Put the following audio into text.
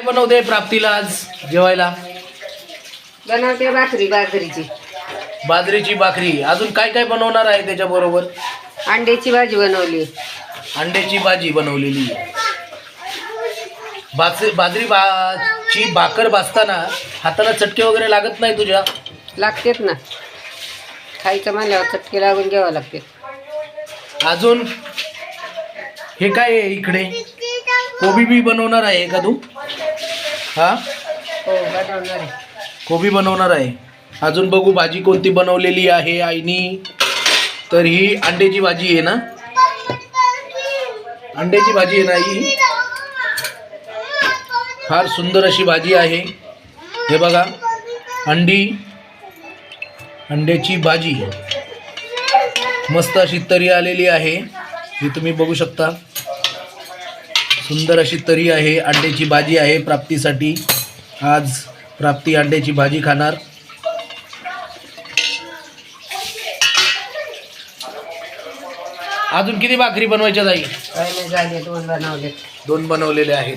काय बनवते प्राप्तीला आज जेवायला? बनवते भाकरी बाजरीची बाजरीची भाकरी. अजून काय काय बनवणार आहे त्याच्याबरोबर? अंड्याची भाजी बनवली. अंड्याची भाजी बनवलेली. बाज बाजरी बाची भाकर भाजताना हाताला चटके वगैरे लागत नाही तुझ्या? लागतेत ना. खायचं म्हणल्यावर चटके लागून घ्यावं लागते अजून? हे काय आहे इकडे? कोबी बी बनवणार आहे का तू? हा? हो बनवणार आहे. कोबी बनवणार आहे. अजून बघू भाजी कोणती बनवलेली आहे आईनी. तर ही अंड्याची भाजी आहे ना? अंड्याची भाजी आहे ना ही? फार सुंदर अशी भाजी आहे. हे बघा अंडी अंड्याची भाजी. मस्त अशी तरी आलेली आहे. ही तुम्ही बघू शकता. सुंदर अशी तरी आहे अंड्याची भाजी आहे प्राप्तीसाठी. आज प्राप्ती अंड्याची भाजी खाणार. अजून किती भाकरी बनवायच्या बनवले दोन बनवलेले आहेत.